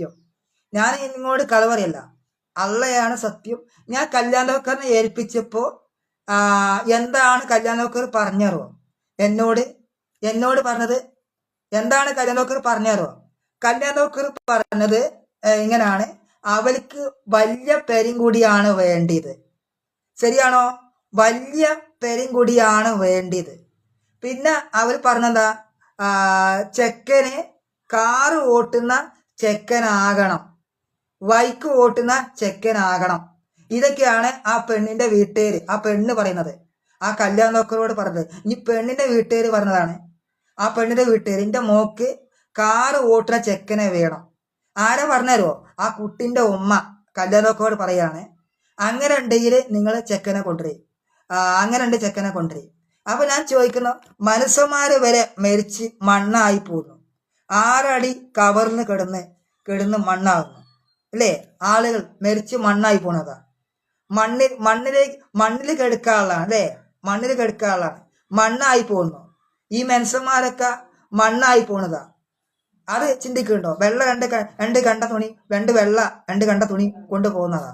സത്യം. ഞാൻ നിങ്ങളോട് കള പറയല്ല അള്ളയാണ് സത്യം. ഞാൻ കല്യാണക്കാരനെ ഏൽപ്പിച്ചപ്പോ ആ, എന്താണ് കല്യാണക്കാർ പറഞ്ഞറോ? എന്നോട് എന്നോട് പറഞ്ഞത് എന്താണ് കല്യാണക്കാർ പറഞ്ഞറോ? കല്യാണക്കാർ പറഞ്ഞത് ഇങ്ങനാണ്. അവൾക്ക് വലിയ പെരും കൂടിയാണ് വേണ്ടിയത്. ശരിയാണോ? വലിയ പെരും കൂടിയാണ് വേണ്ടിയത്. പിന്നെ അവർ പറഞ്ഞെന്താ? ചെക്കന് കാറ് ഓട്ടുന്ന ചെക്കനാകണം. വൈക്ക് ഓട്ടുന്ന ചെക്കനാകണം. ഇതൊക്കെയാണ് ആ പെണ്ണിന്റെ വീട്ടുകാര് ആ പെണ്ണ് പറയുന്നത്. ആ കല്യാണ നോക്കരോട് പറഞ്ഞത്. ഇനി പെണ്ണിന്റെ വീട്ടുകാര് പറഞ്ഞതാണ്. ആ പെണ്ണിന്റെ വീട്ടുകാർ എന്റെ മോക്ക് കാറ് ഓട്ടുന്ന ചെക്കനെ വേണം. ആരെ പറഞ്ഞുതരുമോ ആ കുട്ടിന്റെ ഉമ്മ കല്യാണ നോക്കരോട് പറയാണ് അങ്ങനെ ഉണ്ടെങ്കിൽ നിങ്ങൾ ചെക്കനെ കൊണ്ടുവരും. അങ്ങനെ ഉണ്ട് ചെക്കനെ കൊണ്ടുവരും. അപ്പൊ ഞാൻ ചോദിക്കുന്നു മനുഷ്യന്മാര് വരെ മരിച്ച് മണ്ണായി പോകുന്നു ആറടി കവർന്ന് കിടന്ന് കിടന്ന് മണ്ണാകുന്നു. അല്ലേ? ആളുകൾ മരിച്ച് മണ്ണായി പോണതാ. മണ്ണിൽ മണ്ണിലേക്ക് മണ്ണിൽ കിടക്കാനുള്ളതാണ് അല്ലേ? മണ്ണിൽ കിടക്കാനുള്ളതാണ് മണ്ണായി പോകുന്നു ഈ മനുഷ്യന്മാരൊക്കെ മണ്ണായി പോണതാ. അത് ചിന്തിക്കുന്നുണ്ടോ? വെള്ള രണ്ട് രണ്ട് കണ്ട തുണി രണ്ട് വെള്ള രണ്ട് കണ്ട തുണി കൊണ്ടുപോകുന്നതാ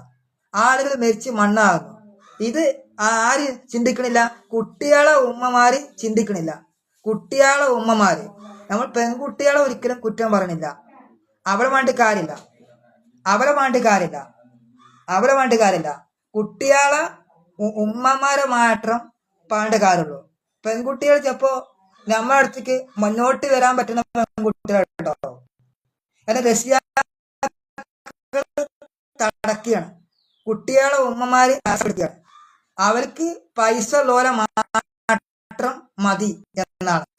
ആളുകൾ മരിച്ച് മണ്ണാകുന്നു. ഇത് ആര് ചിന്തിക്കണില്ല? കുട്ടികളെ ഉമ്മമാര് ചിന്തിക്കണില്ല. കുട്ടികളെ ഉമ്മമാര്. നമ്മൾ പെൺകുട്ടികളെ ഒരിക്കലും കുറ്റം പറഞ്ഞില്ല അവളെ വേണ്ടി കാര്യമില്ല. അവളെ വേണ്ടി കാര്യമില്ല. അവളെ വേണ്ടി കാര്യമില്ല. കുട്ടികളെ ഉമ്മമാരെ മാത്രം പാണ്ട കാര്യമുള്ളൂ. പെൺകുട്ടികൾ ചിലപ്പോ നമ്മുടെ അടുത്തേക്ക് മുന്നോട്ട് വരാൻ പറ്റുന്ന പെൺകുട്ടികളുണ്ടോ? കാരണം തടക്കിയാണ് തടക്കുകയാണ്. കുട്ടികളെ ഉമ്മമാര് ആസ്വദിക്കുകയാണ് അവർക്ക് പൈസ ലോല മാത്രം മതി എന്നാണ്.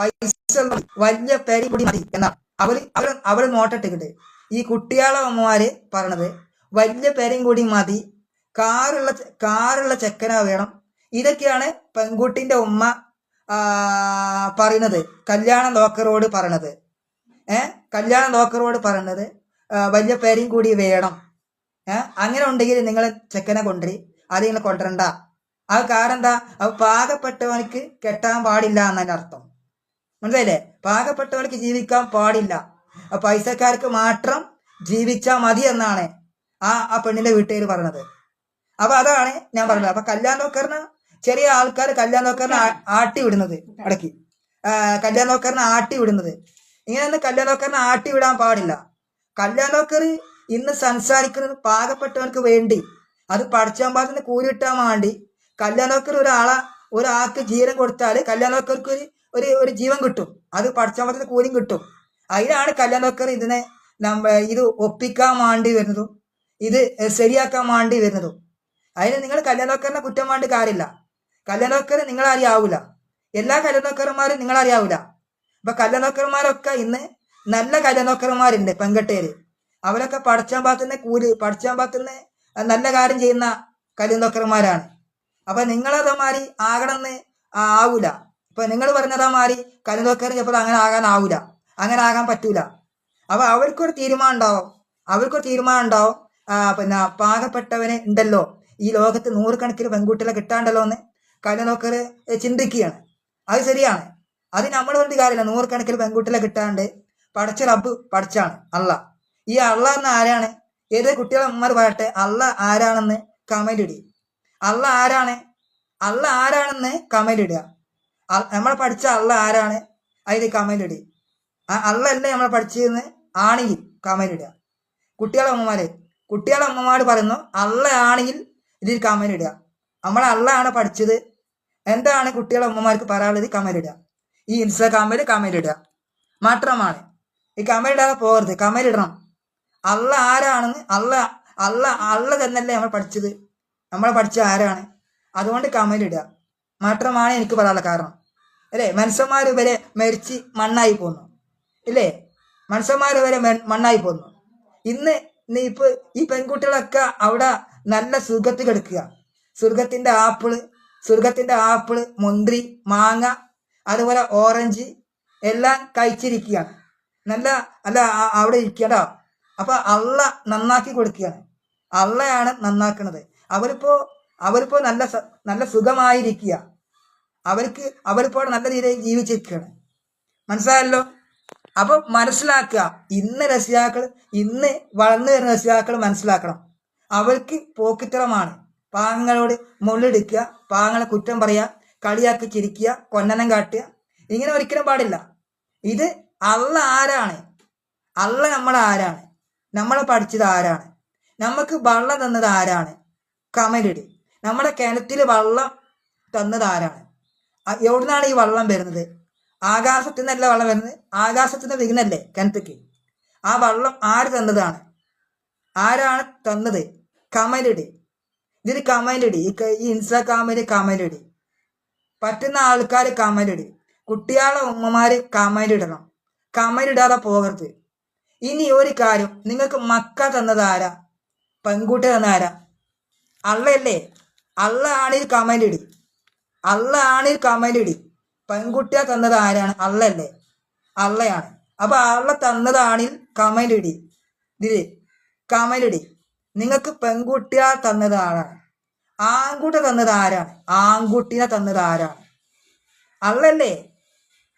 പൈസ വലിയ പേരി കൂടി മതി എന്നാണ് അവർ അവർ അവർ നോട്ടിട്ടിട്ട് ഈ കുട്ടികളെ അമ്മമാര് പറഞ്ഞത് വലിയ പേരും കൂടി മതി. കാറുള്ള കാറുള്ള ചെക്കന വേണം. ഇതൊക്കെയാണ് പെൺകുട്ടിന്റെ ഉമ്മ പറയുന്നത് കല്യാണ ലോക്കറോട് പറയണത്. ഏ? കല്യാണ ലോക്കറോട് പറയണത് വലിയ പേരും കൂടി വേണം. ഏ? അങ്ങനെ ഉണ്ടെങ്കിൽ നിങ്ങൾ ചെക്കനെ കൊണ്ടുവരി. അത് നിങ്ങൾ കൊണ്ടുവരണ്ട. അത് കാരണം എന്താ? അത് പാകപ്പെട്ടവനക്ക് കെട്ടാൻ പാടില്ല എന്നതിന്റെ അർത്ഥം. മനസ്സിലായില്ലേ? പാകപ്പെട്ടവർക്ക് ജീവിക്കാൻ പാടില്ല. പൈസക്കാർക്ക് മാത്രം ജീവിച്ചാൽ മതി എന്നാണ് ആ ആ പെണ്ണിന്റെ വീട്ടുകാർ പറഞ്ഞത് അപ്പൊ അതാണ് ഞാൻ പറഞ്ഞത്. അപ്പൊ കല്യാണോക്കറിന് ചെറിയ ആൾക്കാർ കല്യാണോക്കറിനെ ആട്ടി വിടുന്നത് ഇടയ്ക്ക്. കല്യാൺ നോക്കറിന് ആട്ടി വിടുന്നത്. ഇങ്ങനെയൊന്നും കല്യാണോക്കറിനെ ആട്ടി വിടാൻ പാടില്ല. കല്യാണോക്കർ ഇന്ന് സംസാരിക്കുന്നത് പാകപ്പെട്ടവർക്ക് വേണ്ടി. അത് പഠിച്ചാമ്പാത്തിന് കൂലി കൂലിട്ടാൻ വേണ്ടി. കല്യാണോക്കർ ഒരാളെ ഒരാൾക്ക് ജീവൻ കൊടുത്താൽ കല്യാണോക്കർക്ക് ഒരു ഒരു ഒരു ജീവൻ കിട്ടും. അത് പഠിച്ചാമ്പാത്തിന് കൂലിയും കിട്ടും. അതിനാണ് കല്യാണോക്കർ ഇതിനെ നമ്മ ഇത് ഒപ്പിക്കാൻ വേണ്ടി വരുന്നതും ഇത് ശരിയാക്കാൻ വേണ്ടി വരുന്നതും. അതിന് നിങ്ങൾ കല്യാണോക്കറിനെ കുറ്റം വേണ്ടി കാര്യമില്ല. കല്യാണോക്കർ നിങ്ങൾ അറിയാവൂല. എല്ലാ കല്യാണോക്കർമാരും നിങ്ങളറിയാവൂല അപ്പൊ കല്യാണോക്കർമാരൊക്കെ ഇന്ന് നല്ല കല്യാണോക്കർമാരുണ്ട് പെങ്കട്ടേര് അവരൊക്കെ പഠിച്ചാൻ പാത്തുന്ന കൂലി പഠിച്ചാൻ പാത്തുന്ന നല്ല കാര്യം ചെയ്യുന്ന കല്യാണോക്കർമാരാണ്. അപ്പൊ നിങ്ങളതമാരി ആകണമെന്ന് ആവൂല. ഇപ്പൊ നിങ്ങൾ പറഞ്ഞതാ മാറി കല്യാണോക്കർ ചിലപ്പോൾ അങ്ങനെ ആകാൻ ആവൂല. അങ്ങനെ ആകാൻ പറ്റൂല. അപ്പൊ അവർക്കൊരു തീരുമാനം ഉണ്ടാവും. അവർക്കൊരു തീരുമാനം ഉണ്ടാവും. പിന്നെ പാകപ്പെട്ടവന് ഉണ്ടല്ലോ. ഈ ലോകത്ത് നൂറുകണക്കിന് പെൺകുട്ടികളെ കിട്ടാണ്ടല്ലോ എന്ന് കല്യാണോക്കർ ചിന്തിക്കുകയാണ്. അത് ശരിയാണ്. അത് നമ്മൾ പറഞ്ഞ കാര്യമില്ല. നൂറുകണക്കിന് പെൺകുട്ടികളെ കിട്ടാണ്ട് പഠിച്ച റബ്ബ് പഠിച്ചാണ് അള്ള. ഈ അള്ള എന്ന ആരാണ്? ഏത് കുട്ടികളെ അമ്മമാർ പറയട്ടെ അള്ള ആരാണെന്ന് കമലിടി അള്ള ആരാണ്? അള്ള ആരാണെന്ന് കമലിടുക നമ്മളെ പഠിച്ച അള്ള ആരാണ്? അതിൽ കമലിടി ഇടുക ആ അള്ള അല്ലേ നമ്മളെ പഠിച്ചതെന്ന് ആണെങ്കിൽ കമലിടുക കുട്ടികളെ അമ്മമാരെ കുട്ടികളെ അമ്മമാർ പറയുന്നു അള്ള ആണെങ്കിൽ ഇതിൽ കമലിടുക നമ്മൾ നമ്മളെ അള്ള ആണ് പഠിച്ചത്. എന്താണ് കുട്ടികളെ അമ്മമാർക്ക് പറയാനുള്ളത്? കമന്റ് ഇടുക. ഈ ഇൻസ്റ്റാഗ്രാമിൽ കമലിടുക മാത്രമാണ്. ഈ കമലിടാതെ പോകരുത്. കമലിടണം അള്ള ആരാണെന്ന് അള്ള അള്ള അള്ള തന്നെയല്ലേ നമ്മൾ പഠിച്ചത്. നമ്മളെ പഠിച്ച ആരാണ്? അതുകൊണ്ട് കമലിടുക മാത്രമാണ് എനിക്ക് പറയാനുള്ള കാരണം. അല്ലേ? മനുഷ്യന്മാർ വരെ മരിച്ച് മണ്ണായി പോന്നു. ഇല്ലേ? മനുഷ്യന്മാർ വരെ മണ്ണായി പോന്നു. ഇന്ന് നീ ഇപ്പൊ ഈ പെൺകുട്ടികളൊക്കെ അവിടെ നല്ല സുഖത്ത് കിടക്കുക. സ്വർഗത്തിന്റെ ആപ്പിൾ സ്വർഗത്തിന്റെ ആപ്പിൾ മുന്തിരി മാങ്ങ അതുപോലെ ഓറഞ്ച് എല്ലാം കഴിച്ചിരിക്കുകയാണ്. നല്ല അല്ല അവിടെ ഇരിക്കട്ടോ അപ്പൊ അള്ള നന്നാക്കി കൊടുക്കുകയാണ്. അള്ളയാണ് നന്നാക്കുന്നത് അവരിപ്പോ അവരിപ്പോ നല്ല നല്ല സുഖമായിരിക്കുക. അവർക്ക് അവരിപ്പോ നല്ല രീതിയിൽ ജീവിച്ചിരിക്കുകയാണ്. മനസ്സിലായല്ലോ? അപ്പൊ മനസ്സിലാക്കുക. ഇന്ന് രക്ഷിതാക്കൾ ഇന്ന് വളർന്നു വരുന്ന രക്ഷിതാക്കൾ മനസ്സിലാക്കണം. അവർക്ക് പോക്കിത്തരമാണ് പാങ്ങളോട് മുള്ളിടിക്കുക പാങ്ങളെ കുറ്റം പറയുക കളിയാക്കി ചിരിക്കുക കൊന്നനം കാട്ടുക. ഇങ്ങനെ ഒരിക്കലും പാടില്ല. ഇത് അള്ള ആരാണ്? അള്ള നമ്മളെ ആരാണ്? നമ്മളെ പഠിച്ചത് ആരാണ്? നമുക്ക് വള്ളം തന്നത് ആരാണ്? കമലിടി. നമ്മുടെ കിണറ്റിൽ വള്ളം തന്നത് ആരാണ്? എവിടുന്നാണ് ഈ വെള്ളം വരുന്നത്? ആകാശത്തു നിന്നല്ല വെള്ളം വരുന്നത്? ആകാശത്തു നിന്ന് വിഘ്നല്ലേ കിണറ്റിക്ക് ആ വെള്ളം ആര് തന്നതാണ്? ആരാണ് തന്നത്? കമലിടി. ഇതിന് കമലിടി. ഈ ഈ ഇൻസ്റ്റാഗ്രാമിൽ കമലിടി. പറ്റുന്ന ആൾക്കാർ കമലിടി. കുട്ടികളെ ഉമ്മമാര് കമലിടണം കമലിടാതെ പോകരുത്. ഇനി ഒരു കാര്യം നിങ്ങൾക്ക് മക്ക തന്നത് ആരാ? പെൺകുട്ടി തന്ന ആരാ? അള്ളയല്ലേ? അള്ള ആണിൽ കമലിടി. അള്ള ആണിൽ കമലിടി. പെൺകുട്ടിയെ തന്നത് ആരാണ്? അള്ളല്ലേ അള്ളയാണ്. അപ്പൊ അള്ള തന്നതാണിൽ കമലിടി. ഇതിൽ കമലിടി നിങ്ങൾക്ക് പെൺകുട്ടിയെ തന്നത് ആരാണ്? ആൺകുട്ടി തന്നത് ആരാണ്? ആൺകുട്ടിയെ തന്നത് ആരാണ്? അള്ളല്ലേ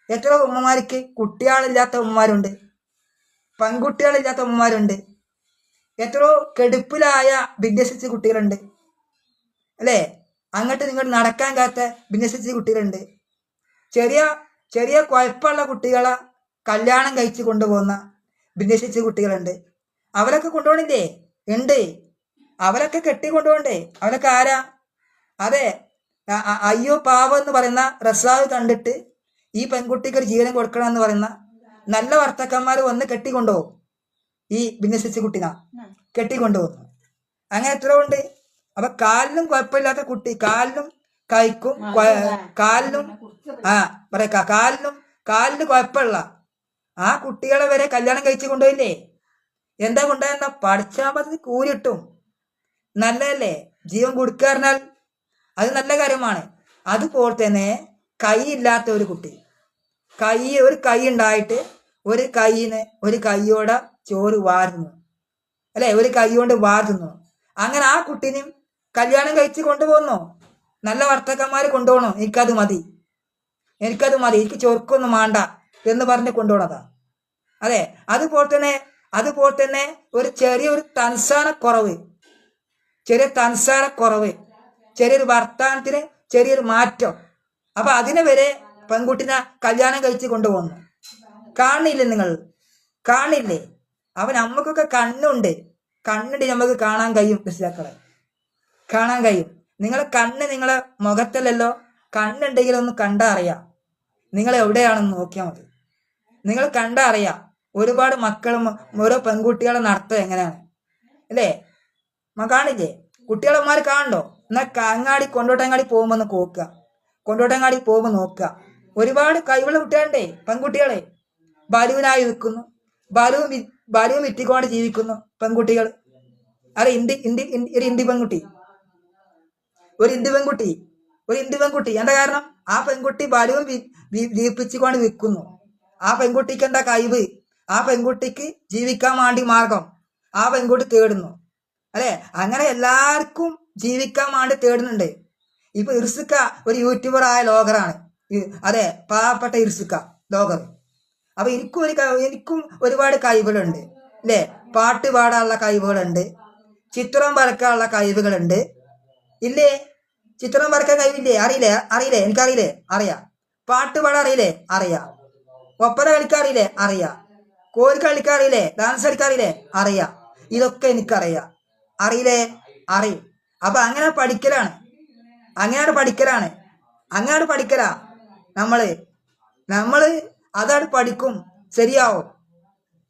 എത്ര ഉമ്മമാർക്ക്? കുട്ടികളില്ലാത്ത ഉമ്മമാരുണ്ട്. പെൺകുട്ടികളില്ലാത്ത ഉമ്മമാരുണ്ട്. എത്രയോ കെടുപ്പിലായ ഭിന്നസിച്ച കുട്ടികളുണ്ട്. അല്ലേ? അങ്ങോട്ട് നിങ്ങൾ നടക്കാൻ കാത്ത ഭിന്നസിച്ച കുട്ടികളുണ്ട്. ചെറിയ ചെറിയ കുഴപ്പമുള്ള കുട്ടികളെ കല്യാണം കഴിച്ച് കൊണ്ടുപോകുന്ന ഭിന്നസിച്ച കുട്ടികളുണ്ട്. അവരൊക്കെ കൊണ്ടുപോകണില്ലേ? ഉണ്ട്. അവരൊക്കെ കെട്ടി കൊണ്ടുപോകണ്ടേ അവരൊക്കെ ആരാ? അതെ അയ്യോ പാവം എന്ന് പറയുന്ന റസാവ് കണ്ടിട്ട് ഈ പെൺകുട്ടിക്ക് ഒരു ജീവനം കൊടുക്കണം എന്ന് പറയുന്ന നല്ല വർത്തക്കന്മാർ വന്ന് കെട്ടിക്കൊണ്ടുപോകും. ഈ ഭിന്നസിച്ച കുട്ടിനാ. കെട്ടിക്കൊണ്ടുപോകുന്നു അങ്ങനെ എത്ര ഉണ്ട്. അപ്പൊ കാലിനും കുഴപ്പമില്ലാത്ത കുട്ടി. കാലിനും കൈക്കും കാലിനും ആ പറയക്ക കാലിനും കാലിന് കുഴപ്പമില്ല. ആ കുട്ടികളെ വരെ കല്യാണം കഴിച്ചു കൊണ്ടുപോയില്ലേ? എന്താ കൊണ്ടുപോയെന്നാ പഠിച്ചാൽ മതി കൂലിട്ടും. നല്ലതല്ലേ? ജീവൻ കൊടുക്കാറിനാൽ അത് നല്ല കാര്യമാണ്. അതുപോലെ തന്നെ കൈ ഇല്ലാത്ത ഒരു കുട്ടി. കൈ ഒരു കൈ ഉണ്ടായിട്ട് ഒരു കൈയിന് ഒരു കൈയോടെ ചോറ് വാരുന്നു. അല്ലെ? ഒരു കൈ കൊണ്ട് വാരുന്നു. അങ്ങനെ ആ കുട്ടീനെയും കല്യാണം കഴിച്ച് കൊണ്ടുപോകുന്നു നല്ല വർത്തക്കന്മാർ കൊണ്ടുപോകണോ എനിക്കത് മതി. എനിക്കത് മതി. എനിക്ക് ചൊറുക്കൊന്നും വേണ്ട എന്ന് പറഞ്ഞ് കൊണ്ടുപോണതാ. അതെ അതുപോലെ തന്നെ അതുപോലെ തന്നെ ഒരു ചെറിയൊരു തൻസാന കുറവ്. ചെറിയ തൻസാന കുറവ്. ചെറിയൊരു വർത്തമാനത്തിന് ചെറിയൊരു മാറ്റം. അപ്പൊ അതിനെ വരെ പെൺകുട്ടിനെ കല്യാണം കഴിച്ച് കൊണ്ടുപോകുന്നു കാണില്ലേ നിങ്ങൾ? കാണില്ലേ? അവൻ നമുക്കൊക്കെ കണ്ണുണ്ട്. കണ്ണുണ്ട് നമുക്ക് കാണാൻ കഴിയും രക്ഷിതാക്കളെ. കാണാൻ കഴിയും. നിങ്ങളെ കണ്ണ് നിങ്ങളെ മുഖത്തല്ലല്ലോ കണ്ണുണ്ടെങ്കിൽ ഒന്ന് കണ്ടാ അറിയാം. നിങ്ങൾ എവിടെയാണെന്ന് നോക്കിയാൽ മതി. നിങ്ങൾ കണ്ടാ അറിയാം. ഒരുപാട് മക്കളും ഓരോ പെൺകുട്ടികളെ നടത്തുക എങ്ങനെയാണ്. അല്ലേ? കാണില്ലേ? കുട്ടികളന്മാർ കാണണ്ടോ എന്നാൽ അങ്ങാടി കൊണ്ടോട്ടങ്ങാടി പോകുമ്പോൾ ഒന്ന് നോക്കുക. കൊണ്ടോട്ടങ്ങാടി പോകുമ്പോൾ നോക്കുക. ഒരുപാട് കഴിവുള്ള കുട്ടികളുണ്ടേ പെൺകുട്ടികളെ. ബലൂനായി നിൽക്കുന്നു. ബലുവും ബലുവും വിറ്റിക്കൊണ്ട് ജീവിക്കുന്നു പെൺകുട്ടികൾ അതെ ഇന്ത്യ ഇന്ത്യ- ഒരു ഇന്ത്യ പെൺകുട്ടി? ഒരു ഇന്ത്യ പെൺകുട്ടി ഒരു ഇന്ത്യ പെൺകുട്ടി. എന്താ കാരണം? ആ പെൺകുട്ടി ബാലുവൻ ദീപിച്ചുകൊണ്ട് വിൽക്കുന്നു ആ പെൺകുട്ടിക്ക് എന്താ കഴിവ് ആ പെൺകുട്ടിക്ക് ജീവിക്കാൻ വേണ്ടി മാർഗം. ആ പെൺകുട്ടി തേടുന്നു. അല്ലെ? അങ്ങനെ എല്ലാവർക്കും ജീവിക്കാൻ വേണ്ടി തേടുന്നുണ്ട്. ഇപ്പൊ ഇർസുക്ക ഒരു യൂട്യൂബർ ആയ ലോകറാണ്. അതെ പാവപ്പെട്ട ഇർസുക്ക ലോകർ. അപ്പൊ എനിക്കും ഒരു എനിക്കും ഒരുപാട് കഴിവുകളുണ്ട് അല്ലേ? പാട്ട് പാടാനുള്ള കഴിവുകളുണ്ട് ചിത്രം വരക്കാനുള്ള കഴിവുകളുണ്ട് ഇല്ലേ? ചിത്രം വരക്കാൻ കഴിവില്ലേ അറിയില്ലേ? അറിയില്ലേ? എനിക്കറിയില്ലേ? അറിയാം. പാട്ട് പാടാൻ അറിയില്ലേ? അറിയാം. ഒപ്പന കളിക്കാറിയില്ലേ അറിയാം. കോരി കളിക്കാറിയില്ലേ ഡാൻസ് കളിക്കാറിയില്ലേ അറിയാം. ഇതൊക്കെ എനിക്കറിയാം. അറിയില്ലേ? അറിയും. അപ്പൊ അങ്ങനെ പഠിക്കലാണ്. അങ്ങനെയാണ് പഠിക്കലാണ്. അങ്ങനെയാണ് പഠിക്കലാ. നമ്മൾ നമ്മൾ അതാണ് പഠിക്കും. ശരിയാവും.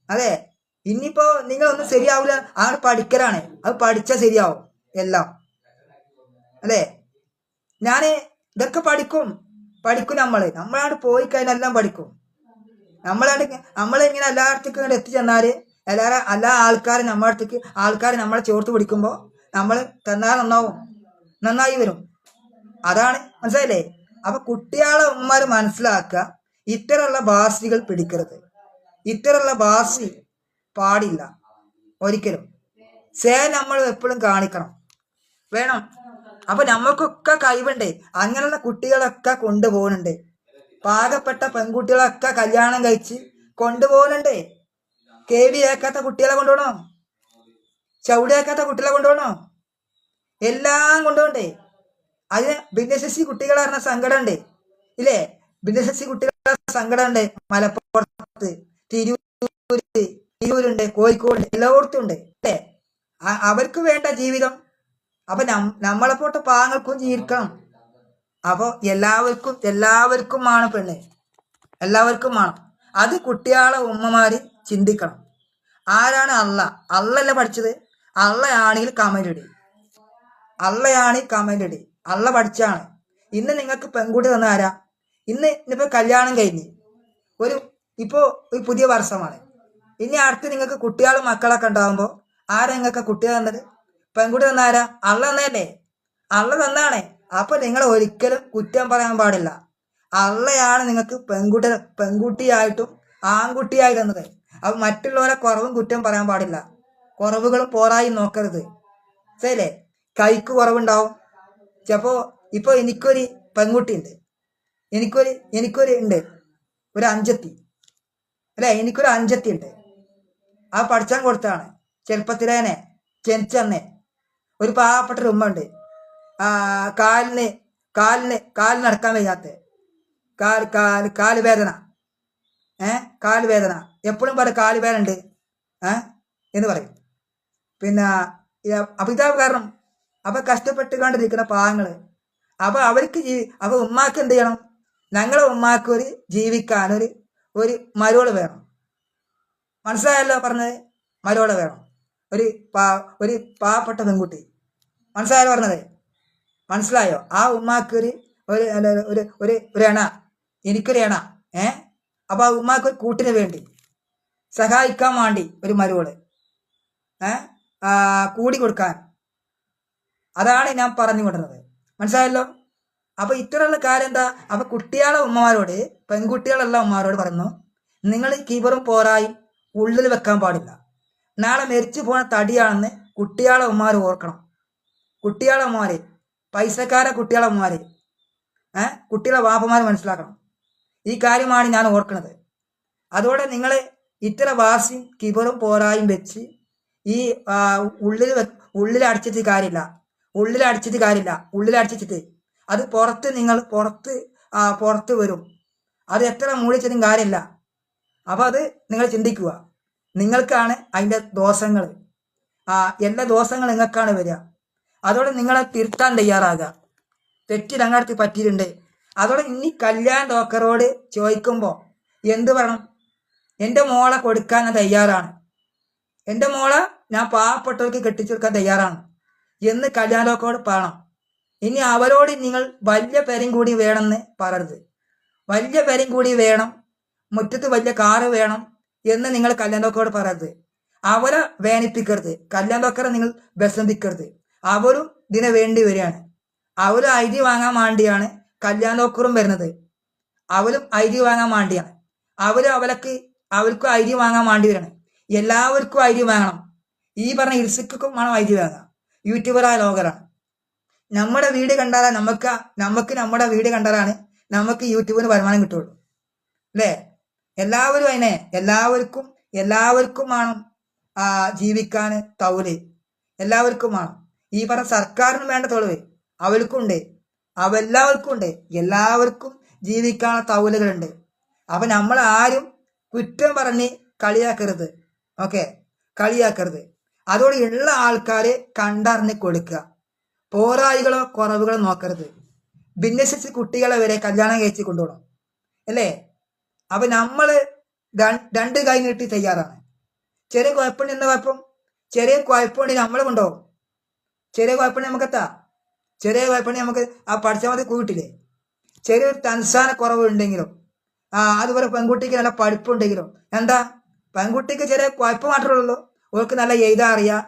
അതെ ഇനിയിപ്പോ നിങ്ങളൊന്നും ശരിയാവില്ല ആണ് പഠിക്കലാണ്. അത് പഠിച്ചാൽ ശരിയാവും. എല്ലാം. അല്ലേ? ഞാൻ ഇതൊക്കെ പഠിക്കും. പഠിക്കും നമ്മൾ നമ്മളാണ് പോയി കഴിഞ്ഞാൽ എല്ലാം പഠിക്കും. നമ്മളാണ് നമ്മളിങ്ങനെ എല്ലായിടത്തേക്കും ഇങ്ങനെ എത്തിച്ചെന്നാൽ എല്ലാവരും എല്ലാ ആൾക്കാരും നമ്മുടെ അടുത്തേക്ക് ആൾക്കാർ നമ്മളെ ചോർത്ത് പിടിക്കുമ്പോൾ നമ്മൾ തന്നാൽ നന്നാവും. നന്നായി വരും. അതാണ്. മനസ്സിലായില്ലേ? അപ്പൊ കുട്ടികളെ ഉമ്മമാർ മനസ്സിലാക്കുക ഇത്തരമുള്ള ഭാഷകൾ പിടിക്കരുത്. ഇത്തരമുള്ള ഭാഷ പാടില്ല. ഒരിക്കലും. സേ നമ്മൾ എപ്പോഴും കാണിക്കണം. വേണം. അപ്പൊ നമ്മക്കൊക്കെ കഴിവുണ്ട്. അങ്ങനെയുള്ള കുട്ടികളൊക്കെ കൊണ്ടുപോകുന്നുണ്ട്. പാകപ്പെട്ട പെൺകുട്ടികളൊക്കെ കല്യാണം കഴിച്ച് കൊണ്ടുപോകുന്നുണ്ട്. കെ വി ഏക്കാത്ത കുട്ടികളെ കൊണ്ടുപോകണോ? ചവിടിയാക്കാത്ത കുട്ടികളെ കൊണ്ടുപോകണോ? എല്ലാം കൊണ്ടുപോകണ്ടേ അതിന് ഭിന്നശേഷി കുട്ടികളെ പറഞ്ഞ സങ്കടമുണ്ട്. ഇല്ലേ? ഭിന്നശേഷി കുട്ടികളെ സങ്കടമുണ്ട്. മലപ്പുറത്ത് തിരൂര് തിരൂരുണ്ട് കോഴിക്കോട് എല്ലായിടത്തും ഉണ്ട്. അല്ലേ? അവർക്ക് വേണ്ട ജീവിതം അപ്പൊ നമ്മളെ പോട്ട പാങ്ങൾക്കും ജീവിക്കണം അപ്പൊ എല്ലാവർക്കും എല്ലാവർക്കും ആണ് പെണ്ണ്. എല്ലാവർക്കും ആണ് അത് കുട്ടികളെ ഉമ്മമാര് ചിന്തിക്കണം. ആരാണ് അള്ള? അള്ളല്ല പഠിച്ചത്? അള്ളയാണെങ്കിൽ കമന്റ് ഇടി. അള്ളയാണ് കമന്റ് ഇടി. അള്ള പഠിച്ചാണ്. ഇന്ന് നിങ്ങൾക്ക് പെൺകുട്ടി തന്ന ആരാ? ഇന്ന് ഇന്നിപ്പോ കല്യാണം കഴിഞ്ഞ്. ഒരു ഇപ്പോ ഒരു പുതിയ വർഷമാണ്. ഇനി അടുത്ത് നിങ്ങൾക്ക് കുട്ടികളും മക്കളൊക്കെ ഉണ്ടാകുമ്പോ ആരാ നിങ്ങൾക്ക് കുട്ടികൾ തന്നത്? പെൺകുട്ടി തന്നാരാ അള്ള തന്നല്ലേ അള്ള തന്നാണേ അപ്പൊ നിങ്ങൾ ഒരിക്കലും കുറ്റം പറയാൻ പാടില്ല. അള്ളയാണ് നിങ്ങൾക്ക് പെൺകുട്ടി പെൺകുട്ടിയായിട്ടും ആൺകുട്ടിയായി തന്നത്. അപ്പൊ മറ്റുള്ളവരെ കുറവും കുറ്റം പറയാൻ പാടില്ല. കുറവുകളും പോരായി നോക്കരുത്. ശരിയല്ലേ? കൈക്ക് കുറവുണ്ടാവും. ചിലപ്പോ ഇപ്പൊ എനിക്കൊരു പെൺകുട്ടി ഉണ്ട്. എനിക്കൊരു എനിക്കൊരു ഉണ്ട്. ഒരു അഞ്ചത്തി. അല്ലെ? എനിക്കൊരു അഞ്ചത്തി ഉണ്ട്. ആ പഠിച്ചാൻ കൊടുത്താണ് ചെറുപ്പത്തിലേനെ ജനിച്ചന്നെ. ഒരു പാവപ്പെട്ട ഒരു ഉമ്മ ഉണ്ട് കാലിന് കാലിന് കാലിന് നടക്കാൻ വയ്യാത്ത. കാൽ കാൽ കാൽ വേദന ഏ കാൽ വേദന എപ്പോഴും പറയും കാൽ വേദന ഉണ്ട്. ഏ എന്ന് പറയും. പിന്നെ അപിതാവ് കാരണം. അവ കഷ്ടപ്പെട്ട് കണ്ടിരിക്കുന്ന പാവങ്ങൾ. അപ്പൊ അവർക്ക് ജീ അപ്പൊ ഉമ്മാക്ക് എന്ത് ചെയ്യണം? ഞങ്ങളെ ഉമ്മാക്ക് ഒരു ജീവിക്കാൻ ഒരു ഒരു മരോൾ വേണം. മനസ്സിലായല്ലോ പറഞ്ഞത്? മരോൾ വേണം. ഒരു പാ ഒരു പാവപ്പെട്ട പെൺകുട്ടി. മനസ്സിലായല്ലോ പറഞ്ഞത്? മനസ്സിലായോ? ആ ഉമ്മാക്ക് ഒരു ഒരു ഒരു ഒരു ഒരു എണ. എനിക്കൊരു എണ. ഏ? അപ്പൊ ആ ഉമ്മാക്ക് ഒരു കൂട്ടിന് വേണ്ടി സഹായിക്കാൻ വേണ്ടി ഒരു മരുവൾ ഏ? കൂടി കൊടുക്കാൻ. അതാണ് ഞാൻ പറഞ്ഞു കൊണ്ടുവന്നത് മനസ്സിലായല്ലോ? അപ്പോൾ ഇത്തരമുള്ള കാര്യം എന്താ? അപ്പോൾ കുട്ടികളെ ഉമ്മമാരോട് പെൺകുട്ടികളുള്ള ഉമ്മമാരോട് പറഞ്ഞു നിങ്ങൾ കീബറും പോരായും ഉള്ളിൽ വെക്കാൻ പാടില്ല. നാളെ മരിച്ചു പോണ തടിയാണെന്ന് കുട്ടികളെ ഉമ്മമാർ ഓർക്കണം. കുട്ടികളെ ഉമ്മമാര് പൈസക്കാരെ കുട്ടികളെ ഉമ്മമാര് ഏ? കുട്ടികളെ വാപ്പമാർ മനസ്സിലാക്കണം. ഈ കാര്യമാണ് ഞാൻ ഓർക്കുന്നത്. അതോടെ നിങ്ങൾ ഇത്ര വാസിയും കിബറും പോരായും വെച്ച് ഈ ഉള്ളിൽ ഉള്ളിൽ അടിച്ചിട്ട് കാര്യമില്ല. ഉള്ളിൽ അടിച്ചിട്ട് കാര്യമില്ല. ഉള്ളിൽ അടിച്ചിട്ട്. അത് പുറത്ത് നിങ്ങൾ പുറത്ത് പുറത്ത് വരും. അത് എത്ര മൂടിച്ചിട്ടും കാര്യമില്ല. അപ്പോൾ അത് നിങ്ങൾ ചിന്തിക്കുക. നിങ്ങൾക്കാണ് അതിന്റെ ദോഷങ്ങൾ എല്ലാ ദോഷങ്ങൾ നിങ്ങൾക്കാണ് വരിക. അതോടെ നിങ്ങളെ തിരുത്താൻ തയ്യാറാകുക തെറ്റ് രണ്ടായിരത്തി പറ്റിയിട്ടുണ്ട്. അതോടെ ഇനി കല്യാൺ ഡോക്ടറോട് ചോദിക്കുമ്പോൾ എന്ത് പറയണം? എന്റെ മോളെ കൊടുക്കാൻ ഞാൻ തയ്യാറാണ്. എന്റെ മോളെ ഞാൻ പാവപ്പെട്ടവർക്ക് കെട്ടിച്ചു കൊടുക്കാൻ തയ്യാറാണ്. എന്ന് കല്യാൺ ഡോക്ടറോട് പറയണം. ഇനി അവരോട് നിങ്ങൾ വലിയ പേരും കൂടി വേണമെന്ന് പറയരുത്. വലിയ പേരും കൂടി വേണം. മുറ്റത്ത് വലിയ കാറ് വേണം എന്ന് നിങ്ങൾ കല്യാൺ ഡോക്ടറോട് പറയരുത്. അവരെ വേണിപ്പിക്കരുത് കല്യാൺ ഡോക്ടറെ നിങ്ങൾ ബസന്തിക്കരുത് അവരും ഇതിനെ വേണ്ടി വരികയാണ്. അവരും ഐഡി വാങ്ങാൻ വേണ്ടിയാണ് കല്യാൺ വരുന്നത്. അവരും ഐഡി വാങ്ങാൻ വേണ്ടിയാണ്. അവരും അവലക്ക് അവർക്കും ഐഡി വാങ്ങാൻ വേണ്ടി വരണം. എല്ലാവർക്കും ഐഡി വാങ്ങണം. ഈ പറഞ്ഞ ഇൽസിക്കും വേണം ഐഡി വാങ്ങാം യൂട്യൂബറായ ലോകറാണ് നമ്മുടെ വീട് കണ്ടാലാണ് നമുക്ക് നമുക്ക് നമ്മുടെ വീട് കണ്ടാലാണ് നമുക്ക് യൂട്യൂബിന് വരുമാനം കിട്ടുള്ളൂ. അല്ലേ? എല്ലാവരും അതിനെ എല്ലാവർക്കും എല്ലാവർക്കും വേണം ജീവിക്കാൻ തൗൽ. എല്ലാവർക്കും വേണം. ഈ പറഞ്ഞ സർക്കാരിന് വേണ്ട തൊഴിൽ അവൾക്കുണ്ട് അവെല്ലാവർക്കും ഉണ്ട് എല്ലാവർക്കും ജീവിക്കാനുള്ള തൗലുകളുണ്ട്. അപ്പൊ നമ്മൾ ആരും കുറ്റം പറഞ്ഞ് കളിയാക്കരുത്. ഓക്കെ? കളിയാക്കരുത്. അതോടെ ഉള്ള ആൾക്കാരെ കണ്ടറിഞ്ഞ് കൊടുക്കുക. പോരായികളോ കുറവുകളോ നോക്കരുത്. ഭിന്നശേഷി കുട്ടികളെ വരെ കല്യാണം കഴിച്ച് കൊണ്ടുപോകണം. അല്ലേ? അപ്പൊ നമ്മൾ രണ്ട് കൈ നീട്ടി തയ്യാറാണ്. ചെറിയ കുഴപ്പമുണ്ട് എന്ന കുഴപ്പം? ചെറിയ കുഴപ്പമുണ്ടെങ്കിൽ നമ്മൾ കൊണ്ടുപോകും. ചെറിയ കുഴപ്പമുണ്ടെങ്കിൽ നമുക്ക് എത്താം ചെറിയ കുഴപ്പമുണ്ടെങ്കിൽ നമുക്ക് ആ പഠിച്ചാൽ മതി കൂട്ടില്ലേ ചെറിയൊരു തൻസാന കുറവുണ്ടെങ്കിലും ആ അതുപോലെ പെൺകുട്ടിക്ക് നല്ല പഠിപ്പുണ്ടെങ്കിലും എന്താ? പെൺകുട്ടിക്ക് ചെറിയ കുഴപ്പം മാത്രമേ ഉള്ളൂ. ഓൾക്ക് നല്ല എഴുതാൻ അറിയാം